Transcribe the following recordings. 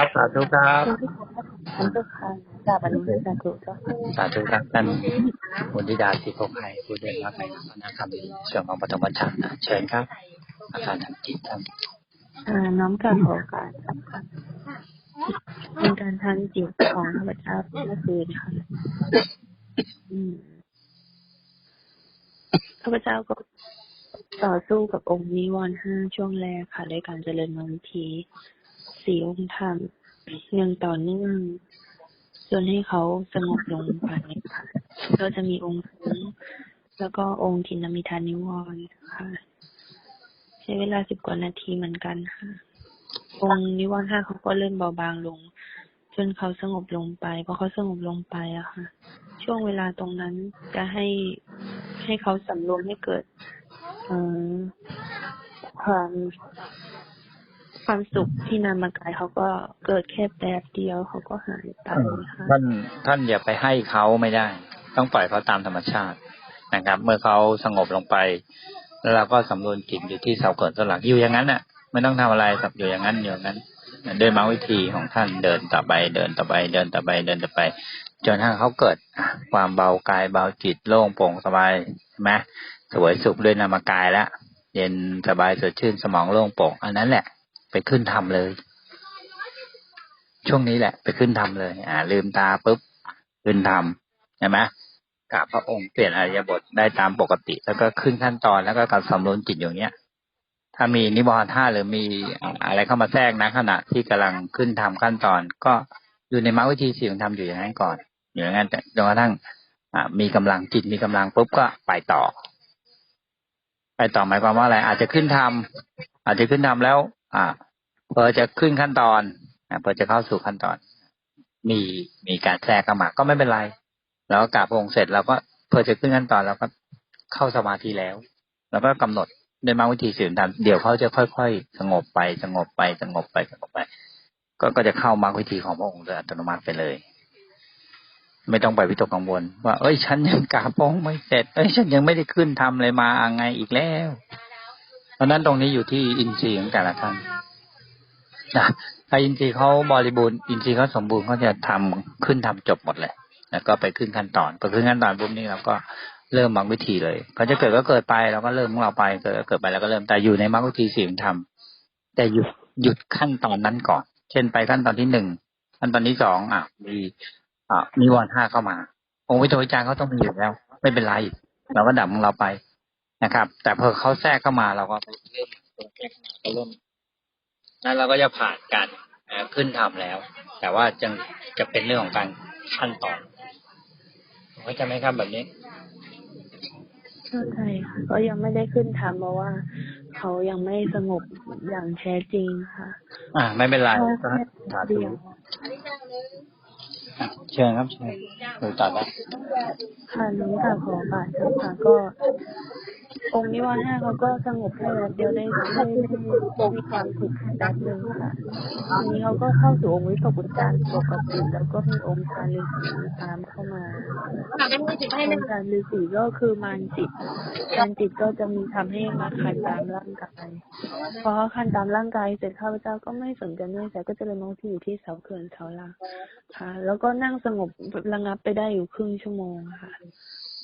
ครับสาธุครับท่านเจ้าค่ะกราบอนุโมทนาสาธุเจ้าค่ะสาธุครับท่านบุญธิดาสิโภคไยผู้เดินรับในนะครับในส่วนของปฐมฌานนะเชิญครับ อาการทางจิตท่านอ่าน้อมกราบขอโอกาสเจ้าค่ะเป็นการทางจิตของพระพุทธเจ้าเมื่อคืนค่ะอืมข้าพเจ้าก็ต่อสู้กับองค์นิวรณ์ห้าช่วงแรกค่ะด้วยการเจริญมรรควิธี สี่องค์ธรรมเนื่องต่อเนื่องจนให้เขาสงบลงไปค่ะก็จะมีองค์สูงแล้วก็องค์ทินมิทานิวรณ์ค่ะ ใช้เวลาสิบกว่านาทีเหมือนกันค่ะ องค์นิวรณ์ห้าเขาก็เริ่มเบาบางลง จนเขาสงบลงไปพอเขาสงบลงไปอะค่ะ ช่วงเวลาตรงนั้นจะให้ให้เขาสำรวมให้เกิด เอ่อความ ความสุขที่นามกายเขาก็เกิดแค่แป๊บเดียวเขาก็หายไปค่ะท่านท่านอย่าไปให้เขาไม่ได้ ต้องปล่อยเขาตามธรรมชาตินะครับ เมื่อเขาสงบลงไปแล้วเราก็สำรวมจิตอยู่ที่เสาเกิดสวนหลักอยู่อย่างนั้นน่ะไม่ต้องทำอะไรครับอยู่อย่างนั้นอยู่อย่างนั้นด้วยมรรควิธีของท่านเดินต่อไปเดินต่อไปเดินต่อไปเดินต่อไป จนกระทั่งเขาเกิดอะความเบากายเบาจิตโล่งโปร่งสบายใช่ไหมสวยสุขด้วยนามกายแล้วเย็นสบายสดชื่นสมองโล่งโปร่งอันนั้นแหละ ไปขึ้นทำเลย ช่วงนี้แหละ ไปขึ้นทำเลย อ่า ลืมตาปุ๊บขึ้นทำใช่ไหมกราบพระองค์เปลี่ยนอริยบทได้ตามปกติ แล้วก็ขึ้นขั้นตอนแล้วก็การสำรวมจิตอย่างเนี้ย ถ้ามีนิวรณ์ท่าหรือมีอะไรเข้ามาแทรกนะขณะที่กำลังขึ้นทำขั้นตอน ก็อยู่ในมรรควิธีสี่ของทำอยู่อย่างนั้นก่อนอยู่อย่างนั้นจนกระทั่งอ่ามีกำลังจิตมีกำลังปุ๊บก็ไปต่อ ไปต่อหมายความว่าอะไร อาจจะขึ้นทำอาจจะขึ้นทำแล้ว อ่าพอจะขึ้นขั้นตอนอ่าพอจะเข้าสู่ขั้นตอน มีมีการแทรกเข้ามาก็ไม่เป็นไร แล้วกราบพองค์เสร็จเราก็พอจะขึ้นขั้นตอนเราก็เข้าสมาธิแล้วแล้วก็กำหนดด้วยมรรควิธีสื่อทำเดี๋ยวเขาจะค่อยๆ สงบไปสงบไปสงบไปสงบไป ก็ก็จะเข้ามรรควิธีของพระองค์โดยอัตโนมัติไปเลย ไม่ต้องไปวิตกกังวล ว่า เอ้ย ฉันยังกราบพองค์ไม่เสร็จ เอ้ย ฉันยังไม่ได้ขึ้นทำอะไรมาอะไงอีกแล้ว เพราะนั้นตรงนี้อยู่ที่อินทรีย์ของแต่ละท่านนะถ้าอินทรีย์เขาบริบูรณ์อินทรีย์เขาสมบูรณ์เขาจะทำขึ้นทำจบหมดเลยแล้วก็ไปขึ้นขั้นตอนพอขึ้นขั้นตอนปุ๊บนี่เราก็เริ่มมรรควิธีเลยเขาจะเกิดก็เกิดไปเราก็เริ่มของเราไปเกิดก็เกิดไปแล้วก็เริ่มแต่อยู่ในมรรควิธีสี่งธรรมแต่หยุดหยุดขั้นตอนนั้นก่อน เช่นไปขั้นตอนที่หนึ่งขั้นตอนที่สองอะมีอะมีวันห้าเข้ามา องค์วิโตวิจารณ์เขาต้องมีอยู่แล้ว ไม่เป็นไรเราก็ดับของเราไป นะครับ แต่พอเขาแทรกเข้ามาเราก็เริ่มแทรกเข้ามาก็เริ่มนั้นเราก็จะผ่านการอ่าขึ้นทำแล้ว แต่ว่าจะจะเป็นเรื่องของการขั้นตอนเข้าใจไหมครับแบบนี้เข้าใจค่ะ ก็ยังไม่ได้ขึ้นทำเพราะว่า เขายังไม่สงบอย่างแท้จริงค่ะ อ่า ไม่เป็นไรแค่ก็แค่สาธุเดียวอะเชิญครับเชิญดูตัดแล้วค่ะน้องค่ะขอบาทเจ้าค่ะก็ องค์นิวรณ์ห้าเขาก็สงบแค่แบบเดียวได้ได้ได้มีความสุขแป๊บนึงค่ะทีนี้เขาก็เข้าสู่องค์วิตกวิจารปกติแล้วก็มีองค์ชาฤาษีตามเข้ามาองค์ชาฤาษีก็คือมารจิตมารจิตก็จะมีทำให้มาคันตามร่างกายพอเขาคันตามร่างกายเสร็จข้าพเจ้าก็ไม่สนใจไม่ใส่ก็จะเลยมองที่อยู่ที่เสาเขื่อนเสาหลักค่ะ แล้วก็นั่งสงบระงับไปได้อยู่ครึ่งชั่วโมงค่ะ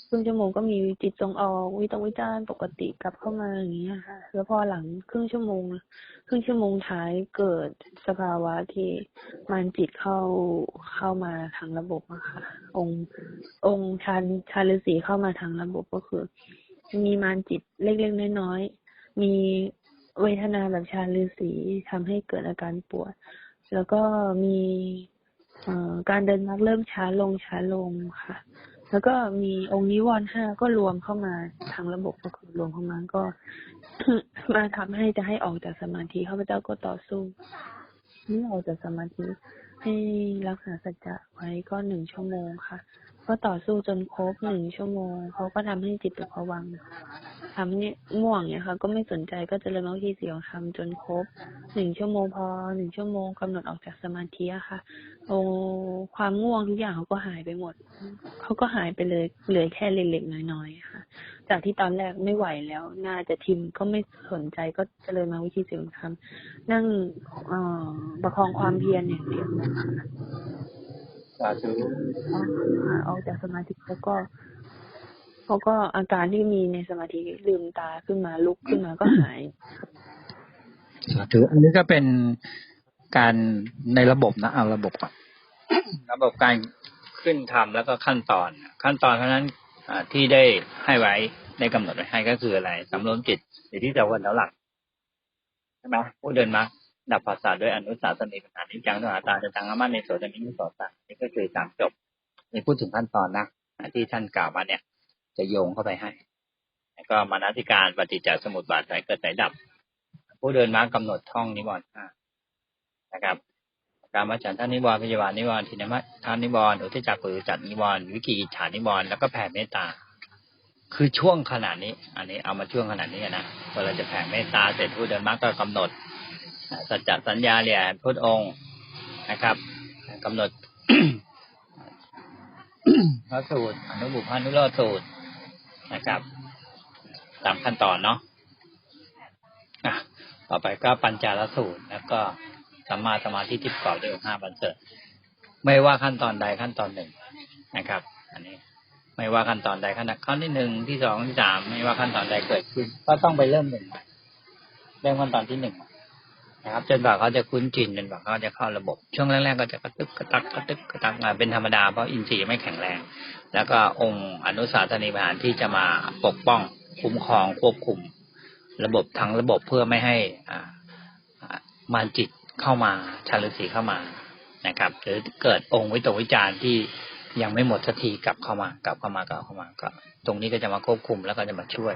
ครึ่งชั่วโมงก็มีจิตส่งออกวิตกวิจารณ์ปกติกลับเข้ามาอย่างนี้ค่ะแล้วพอหลังครึ่งชั่วโมง ครึ่งชั่วโมงท้ายเกิดสภาวะที่มันจิตเข้าเข้ามาทางระบบอะค่ะ องค์องค์ชาญชาฤษีเข้ามาทางระบบก็คือ มีมารจิตเล็กๆน้อยๆมีเวทนาแบบชาฤาษีทำให้เกิดอาการปวด แล้วก็มีการเดินนักเริ่มช้าลงช้าลงค่ะ แล้วก็มีองค์นิวรณ์ห้าก็รวมเข้ามาทางระบบก็คือรวมเข้ามาก็ มาทำให้จะให้ออกจากสมาธิข้าพเจ้าก็ต่อสู้เมื่ออกจากสมาธิให้รักษาสัจจะไว้ก็หนึ่งชั่วโมงค่ะ ก็ต่อสู้จนครบหนึ่งชั่วโมงเขาก็ทำให้จิตเป็นภวังค์คำเนี่ยง่วงเนี่ยค่ะ ก็ไม่สนใจก็จะเริญมรรคที่เสี่ของคำจนครบหนึ่งชั่วโมงพอหนึ่งชั่วโมงกำหนดออกจากสมาธิอะค่ะ โอ้ความง่วงทุกอย่างเขาก็หายไปหมด เขาก็หายไปเลยเหลือแค่เล็กๆน้อยๆค่ะ จากที่ตอนแรกไม่ไหวแล้ว น่าจะทิมก็ไม่สนใจก็เจริญมาวิธีสี่ของคำนั่งเอ่อประคองความเพียรอย่างเดียวสาธุออกจากสมาธิแล้วก็เขาก็อาการที่มีในสมาธิลืมตาขึ้นมาลุกขึ้นมาก็หายสาธุอันนี้ก็เป็น การในระบบนะเอาระบบก่อนระบบการขึ้นทำแล้วก็ขั้นตอน ขั้นตอนเพราะนั้นที่ได้ให้ไว้ได้กำหนดไว้ให้ก็คืออะไรสำรวมจิตอยู่ที่แต่วันแล้วหลักใช่ไหมผู้เดินมาดับภาษาด้วยอนุสาสนีปัญหานิจังตุหาตาจะตังอามาในโสตมิมุสโสตานี่ก็คือสามจบนี่พูดถึงขั้นตอนนะที่ท่านกล่าวมาเนี่ย จะโยงเข้าไปให้แล้วก็มานาธิการปฏิจจสมุปบาทสายเกิดสายดับ ผู้เดินมากำหนดท่องนิวรณ์ห้า นะครับการมาฉันท่านิวรณ์พยาบาลนิวรณ์ทินามะทานนิวรณ์อุทิจักกุจัดนิวรณ์วิกิจฉานิวรณ์แล้วก็แผ่เมตตา คือช่วงขนาดนี้ อันนี้เอามาช่วงขนาดนี้นะเวลาจะแผ่เมตตาเสร็จผู้เดินมากก็กำหนด สัจจะสัญญาเรียนพุทธองค์นะครับกำหนดพระสูตรอนุบุพานุโลสูตรนะครับ ตามขั้นตอนเนาะอะต่อไปก็ปัญจารสูตรแล้วก็ สัมมาสมาธิที่ประกอบด้วยองค์ห้าบันเสริฐไม่ว่าขั้นตอนใดขั้นตอนหนึ่งนะครับ อันนี้ไม่ว่าขั้นตอนใดขั้นตอนขั้นที่หนึ่งที่สองที่สามไม่ว่าขั้นตอนใดเกิดขึ้น ก็ต้องไปเริ่มหนึ่งใหม่เริ่มขั้นตอนที่หนึ่งนะครับ จนกว่าเขาจะคุ้นชินจนกว่าเขาจะเข้าระบบ ช่วงแรกๆก็จะกระตึกกระตักกระตึกกระตักมาเป็นธรรมดาเพราะอินทรีย์ไม่แข็งแรง แล้วก็องค์อนุสาสนีบหารที่จะมาปกป้องคุ้มครองควบคุม ระบบทั้งระบบเพื่อไม่ให้อ่าอ่ามารจิต เข้ามาชาลุสีเข้ามานะครับ หรือเกิดองค์วิตกวิจารณ์ที่ยังไม่หมดสักทีกลับเข้ามากลับเข้ามากลับเข้ามาก็ ตรงนี้ก็จะมาควบคุมแล้วก็จะมาช่วย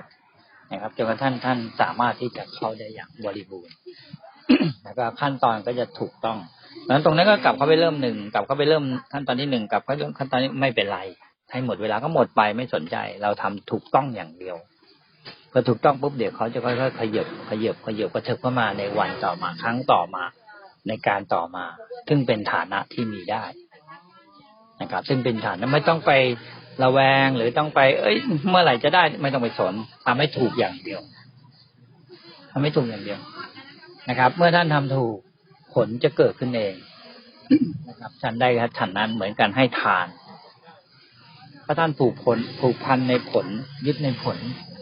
นะครับจนกระทั่งท่านสามารถที่จะเข้าได้อย่างบริบูรณ์แล้วก็ขั้นตอนก็จะถูกต้องนั้นตรงนั้นก็กลับเข้าไปเริ่มหนึ่งกลับเข้าไปเริ่มขั้นตอนที่หนึ่งกลับเข้าไปเริ่มขั้นตอนนี้ไม่เป็นไร ให้หมดเวลาก็หมดไปไม่สนใจ เราทำถูกต้องอย่างเดียวพอถูกต้องปุ๊บเดี๋ยวเขาจะค่อยๆขยับขยับขยับกระเถิบเข้ามาในวันต่อมาครั้งต่อมา ในการต่อมา ซึ่งเป็นฐานะที่มีได้นะครับ ซึ่งเป็นฐานะไม่ต้องไประแวงหรือต้องไป เอ้ย เมื่อไหร่จะได้ไม่ต้องไปสนทำให้ถูกอย่างเดียวทำให้ถูกอย่างเดียวนะครับ เมื่อท่านทำถูกผลจะเกิดขึ้นเองนะครับฉันได้ครับฉันนั้นเหมือนกันให้ทานถ้าท่านผูกผลผูกพันในผลยึดในผล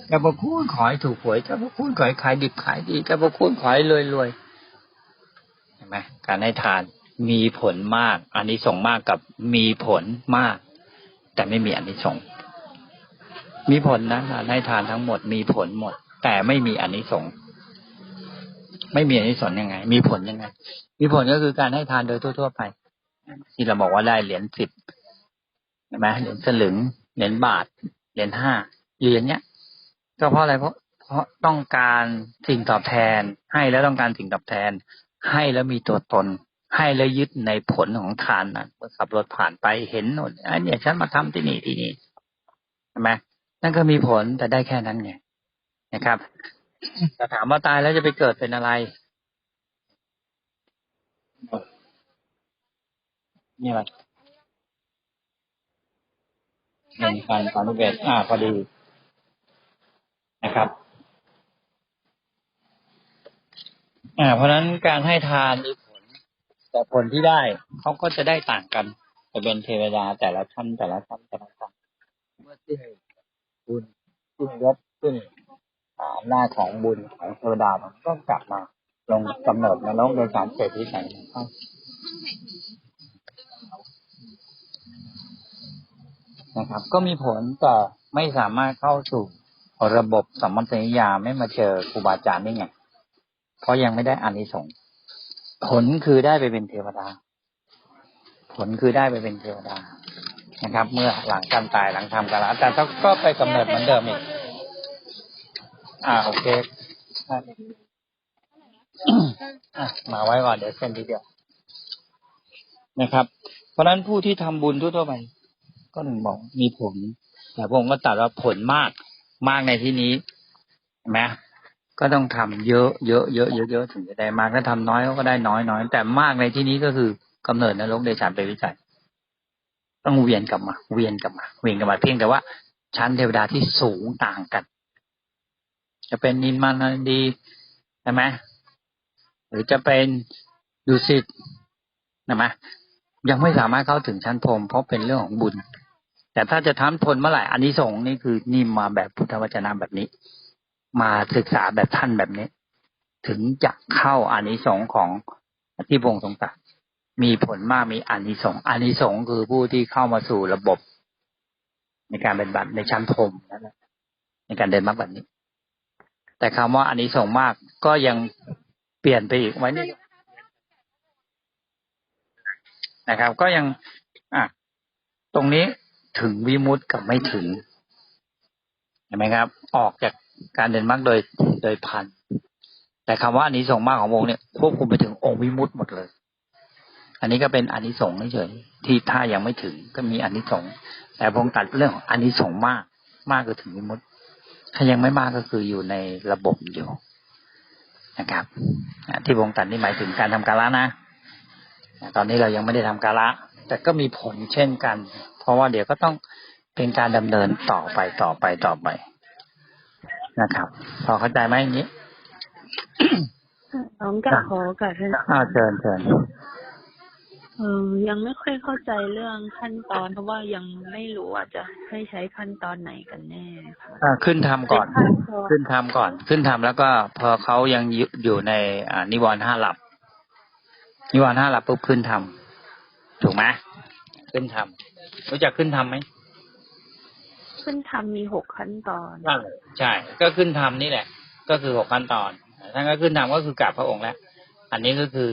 เจ้าพระคุณขอให้ถูกหวยเจ้าพระคุณขอให้ขายดิบขายดีเจ้าพระคุณขอให้รวยรวย ไหมการให้ทานมีผลมากอันนี้ส่งมากกับมีผลมาก แต่ไม่มีอันนี้ส่งมีผลนะการให้ทานทั้งหมดมีผลหมด แต่ไม่มีอันนี้ส่งไม่มีอันนี้สนยังไง มีผลยังไง มีผลก็คือการให้ทานโดยทั่ว ๆ ไป ที่เราบอกว่าได้เหรียญสิบใช่ไหมเหรียญสลึงเหรียญบาทเหรียญห้าอยู่อย่างเนี้ยก็เพราะอะไรเพราะเพราะต้องการสิ่งตอบแทนให้แล้วต้องการสิ่งตอบแทน ให้แล้วมีตัวตน ให้แล้วยึดในผลของทานนั้นเมื่อขับรถผ่านไปเห็นโน่นอันเนี้ยฉันมาทำที่นี่ที่นี่ใช่ไหมนั่นก็มีผลแต่ได้แค่นั้นไงนะครับแต่ถามว่าตายแล้วจะไปเกิดเป็นอะไรนี่อะไรหนึ่งพันสามสิบเอ็ดอ่าพอดีนะครับ อ่า เพราะฉะนั้นการให้ทานมีผล แต่ผลที่ได้เขาก็จะได้ต่างกันจะเป็นเทวดาแต่ละชั้นแต่ละชั้นแต่ละชั้นเมื่อที่บุญขึ้นยศขึ้นอ่าอำนาจของบุญของเทวดามันก็กลับมาลงกำเนิดนรกโดยการเสพวิสัยของเขานะครับ ก็มีผลแต่ไม่สามารถเข้าสู่ระบบสัมมัญญาไม่มาเจอครูบาอาจารย์ได้ไง เพราะยังไม่ได้อานิสงส์ผลคือได้ไปเป็นเทวดา ผลคือได้ไปเป็นเทวดานะครับ เมื่อหลังการตายหลังทำการละแต่ก็ไปกำเนิดเหมือนเดิมอีกอ่าโอเคอะมาไว้ก่อนเดี๋ยวเส้นทีเดียวนะครับ เพราะฉะนั้นผู้ที่ทำบุญทั่วไป ก็หนึ่งบอกมีผล แต่พระองค์ก็ตรัสว่าผลมากมากในที่นี้เห็นไหม ก็ต้องทำเยอะเยอะเยอะเยอะเยอะถึงจะได้มากถ้าทำน้อยก็ได้น้อยน้อยแต่มากในที่นี้ก็คือกำเนิดนรกเดชานไปวิจัย ต้องเวียนกลับมา เวียนกลับมา เวียนกลับมาเพียงแต่ว่า ชั้นเทวดาที่สูงต่างกัน จะเป็นนินมานดีใช่ไหมหรือจะเป็นดุสิตนะไหมยังไม่สามารถเข้าถึงชั้นพรมเพราะเป็นเรื่องของบุญ แต่ถ้าจะทำทนเมื่อไหร่อันนี้สงนี่คือนี่มาแบบพุทธวจนะแบบนี้ มาศึกษาแบบท่านแบบนี้ ถึงจะเข้าอานิสงส์ของที่พงค์ทรงตรัสมีผลมากมีอานิสงส์อานิสงส์คือผู้ที่เข้ามาสู่ระบบ ในการเป็นบัตรในชั้นพรมนั่นแหละในการเดินมรรคแบบนี้ แต่คำว่าอานิสงส์มากก็ยังเปลี่ยนไปอีกไว้นี่นะครับ ก็ยัง อะ ตรงนี้ถึงวิมุตต์กับไม่ถึงเห็นไหมครับ ออกจาก การเดินมรรคโดยโดยพัน แต่คำว่าอานิสงส์มากขององค์เนี่ยควบคุมไปถึงองค์วิมุตต์หมดเลย อันนี้ก็เป็นอานิสงส์เฉยที่ถ้ายังไม่ถึงก็มีอานิสงส์แต่พระองค์ตัดเรื่องของอานิสงส์มาก มากก็ถึงวิมุตต์ถ้ายังไม่มากก็คืออยู่ในระบบอยู่นะครับที่พระองค์ตัดนี่หมายถึงการทำกาละนะตอนนี้เรายังไม่ได้ทำกาละ แต่ก็มีผลเช่นกัน เพราะว่าเดี๋ยวก็ต้องเป็นการดำเนินต่อไปต่อไปต่อไป นะครับ พอเข้าใจไหมอย่างนี้น้องกะขอโอกาสท่านอ้าวเชิญเชิญเออยังไม่ค่อยเข้าใจเรื่องขั้นตอน เพราะว่ายังไม่รู้ว่าจะให้ใช้ขั้นตอนไหนกันแน่ค่ะอ่าขึ้นทำก่อนขั้นตอนขึ้นทำก่อน ขึ้นทำแล้วก็พอเขายังอยู่อยู่ในอ่านิวรณ์ห้าหลับ นิวรณ์ห้าหลับปุ๊บขึ้นทำถูกไหมขึ้นทำรู้จักขึ้นทำไหม ขึ้นทำมีหกขั้นตอนใช่ใช่ ก็ขึ้นทำนี่แหละ ก็คือหกขั้นตอนท่านก็ขึ้นทำก็คือกราบพระองค์แล้วอันนี้ก็คือ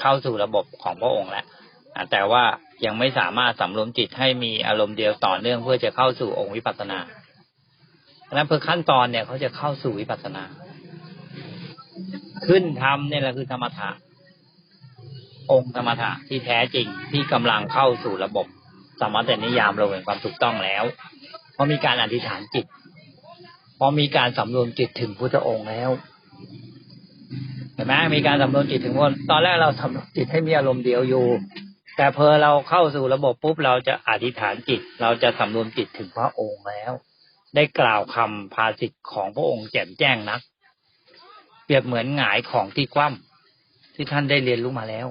เข้าสู่ระบบของพระองค์แล้วแต่ว่ายังไม่สามารถสำรวมจิตให้มีอารมณ์เดียวต่อเนื่องเพื่อจะเข้าสู่องค์วิปัสสนาดังนั้นเพื่อขั้นตอนเนี่ยเขาจะเข้าสู่วิปัสสนา ขึ้นทำเนี่ยแหละคือธรรมถะองค์ธรรมถะที่แท้จริงที่กำลังเข้าสู่ระบบสมมตินิยามเราเป็นความถูกต้องแล้ว พราะมีการอธิษฐานจิตพราะมีการสำรวมจิตถึงพุทธองค์แล้วเห็นไหมมีการสำรวมจิตถึงว่าตอนแรกเราสำรวมจิตให้มีอารมณ์เดียวอยู่ แต่พอเราเข้าสู่ระบบปุ๊บเราจะอธิษฐานจิต เราจะสำรวมจิตถึงพระองค์แล้ว ได้กล่าวคำภาสิทธิ์ของพระองค์แจ่มแจ้งนัก เปรียบเหมือนหงายของที่คว่ำที่ท่านได้เรียนรู้มาแล้ว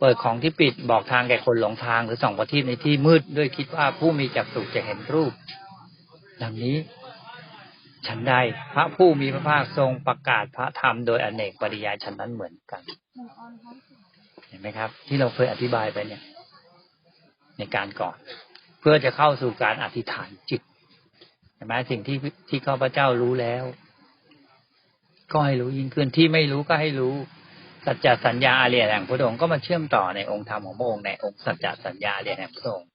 เปิดของที่ปิดบอกทางแก่คนหลงทางหรือส่องประทีปในที่มืดด้วยคิดว่าผู้มีจักษุจะเห็นรูป ดังนี้ฉันใดพระผู้มีพระภาคทรงประกาศพระธรรมโดยอเนกปริยายฉันนั้นเหมือนกัน เห็นไหมครับ ที่เราเคยอธิบายไปเนี่ย ในการก่อน เพื่อจะเข้าสู่การอธิษฐานจิตเห็นไหมสิ่งที่ที่ข้าพเจ้ารู้แล้วก็ให้รู้ยิ่งขึ้นที่ไม่รู้ก็ให้รู้ สัจจสัญญาอาเรียนแห่งพระองค์ก็มาเชื่อมต่อในองค์ธรรมของพระองค์ในองค์สัจจสัญญาอาเรียนแห่งพระองค์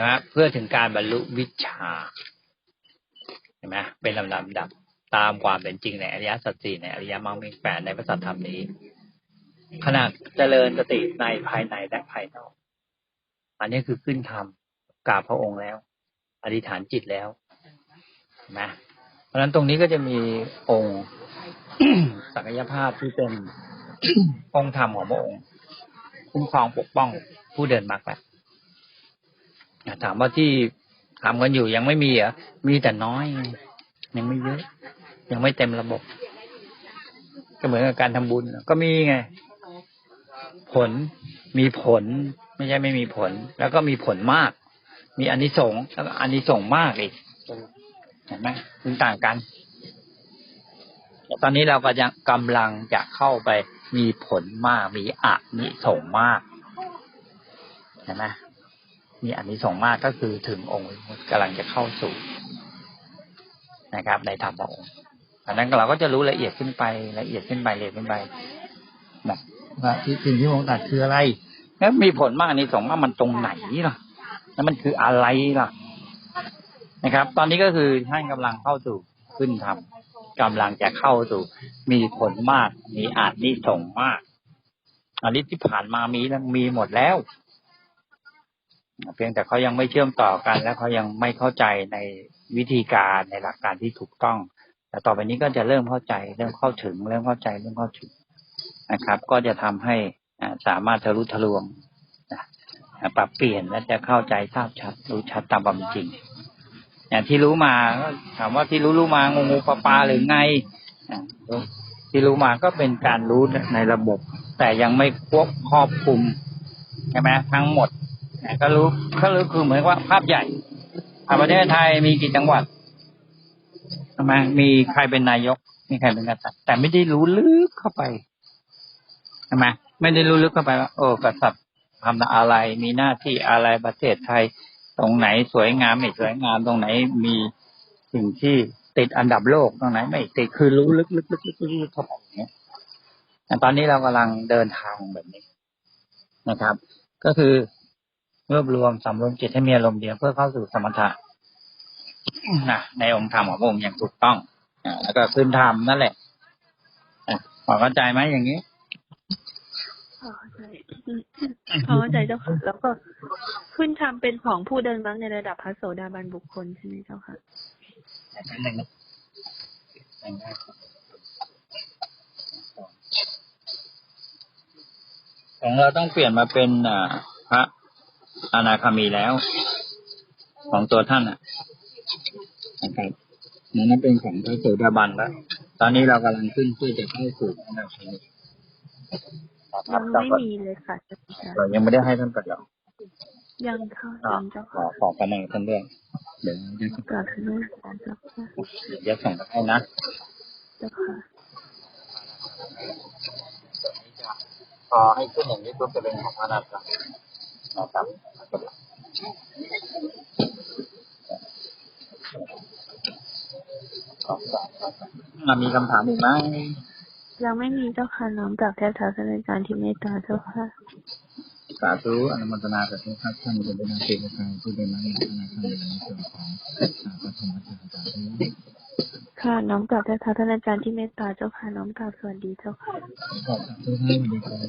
ช่ไหมเพื่อถึงการบรรลุวิชาเห็นไหมเป็นลำดับดับตามความเป็นจริงในอริยสัจสี่ในอริยมรรคมีแปดในพระสัทธรรมนี้ขณะเจริญสติในภายในและภายนอก อันนี้คือขึ้นธรรมกราบพระองค์แล้ว อธิษฐานจิตแล้วเห็นไหมเพราะฉะนั้นตรงนี้ก็จะมีองค์ศักยภาพที่เป็นองค์ธรรมของพระองค์คุ้มครองปกป้องผู้เดินมรรคแหละ ถามว่าที่ทำกันอยู่ยังไม่มีเหรอมีแต่น้อย ยังไม่เยอะ ยังไม่เต็มระบบ ก็เหมือนกับการทำบุญ ก็มีไง ผลมีผล ไม่ใช่ไม่มีผล แล้วก็มีผลมาก มีอานิสงส์แล้วก็อานิสงส์มากอีกเห็นไหมมันต่างกันตอนนี้เราก็ยังกำลังจะเข้าไปมีผลมาก มีอานิสงมากเห็นไหม มีอานิสงส์มากก็คือถึงองค์วิมุตติกำลังจะเข้าสู่นะครับ ในธรรมพระองค์อันนั้นเราก็จะรู้ละเอียดขึ้นไปละเอียดขึ้นไปละเอียดขึ้นไปนะว่าที่สิ่งที่องค์ตรัสคืออะไรแล้วมีผลมากอานิสงส์มากมันตรงไหนล่ะ แล้วมันคืออะไรล่ะ นะครับ ตอนนี้ก็คือท่านกำลังเข้าสู่ขึ้นธรรมกำลังจะเข้าสู่ มีผลมาก มีอาจนิสงมากอันนี้ที่ผ่านมามีแล้วมีหมดแล้ว เพียงแต่เขายังไม่เชื่อมต่อกัน และเขายังไม่เข้าใจในวิธีการในหลักการที่ถูกต้อง แต่ต่อไปนี้ก็จะเริ่มเข้าใจเริ่มเข้าถึงเริ่มเข้าใจเริ่มเข้าถึงนะครับ ก็จะทำให้อ่าสามารถทะลุทะลวงปรับเปลี่ยนและจะเข้าใจทราบชัดรู้ชัดตามความจริงอย่างที่รู้มาก็ถามว่าที่รู้รู้มางูงูปลาปลาหรือไงอ่าที่รู้มาก็เป็นการรู้ในระบบ แต่ยังไม่ควบครอบคุมใช่ไหมทั้งหมด ก็รู้ก็รู้คือเหมือนว่าภาพใหญ่ประเทศไทยมีกี่จังหวัดใช่ไหมมีใครเป็นนายก มีใครเป็นกษัตริย์แต่ไม่ได้รู้ลึกเข้าไปใช่ไหมไม่ได้รู้ลึกเข้าไปว่าโอ้กษัตริย์ทำอะไร มีหน้าที่อะไรประเทศไทย ตรงไหนสวยงามไม่สวยงามตรงไหนมีสิ่งที่ติดอันดับโลกตรงไหน ไม่ติดคือรู้ลึกลึกลึกลึกลึกเข้าไปอย่างเงี้ยแต่ตอนนี้เรากำลังเดินทางแบบนี้นะครับ ก็คือ รวบรวมสำรวมจิตให้มีอารมณ์เดียวเพื่อเข้าสู่สมถะนะในองค์ธรรมของพระองค์อย่างถูกต้องอ่าแล้วก็ขึ้นธรรมนั่นแหละอะพอเข้าใจไหมอย่างนี้พอเข้าใจอืมพอเข้าใจเจ้าค่ะ แล้วก็ขึ้นทำเป็นของผู้เดินบ้างในระดับพระโสดาบันบุคคลใช่ไหมเจ้าค่ะชั้นหนึ่งนะของเราต้องเปลี่ยนมาเป็นอ่าพระ อนาคามีแล้ว ของตัวท่านอะนะครับนั้นเป็นของพระโสดาบันแล้วตอนนี้เรากำลังขึ้นเพื่อจะเข้าสู่อนาคามีนะครัยับงแต่ไม่ว่ามีเลยค่ะเจ้าค่ะเรายังไม่ได้ให้ท่านประโยชน์ยังเข้าอ่ายังเจ้าขอค่ะขอประมาณท่านด้วยเดี๋ยวจะกราบขอโทษเจ้าค่ะเดี๋ยวจะส่งไปให้นะเจ้าค่ะพอให้ขึ้นอย่างนี้ปุ๊บจะเป็นของอนาคา นะครับอะมีคำถามอีกไหมยังไม่มีเจ้าค่ะน้อมจากแทบเท้าท่านอาจารย์ที่เมตตาเจ้าค่ะสาธุอนุโมทนากับทุกท่านท่านเป็นนักเทศการผู้เป็นนักธนาคารในส่วนของสาธารณสุขสาธุค่ะน้อมกราบแทบเท้าท่านอาจารย์ที่เมตตาเจ้าค่ะน้อมกราบสวัสดีเจ้าค่ะขอบคุณทุกท่านวันนี้ขอให้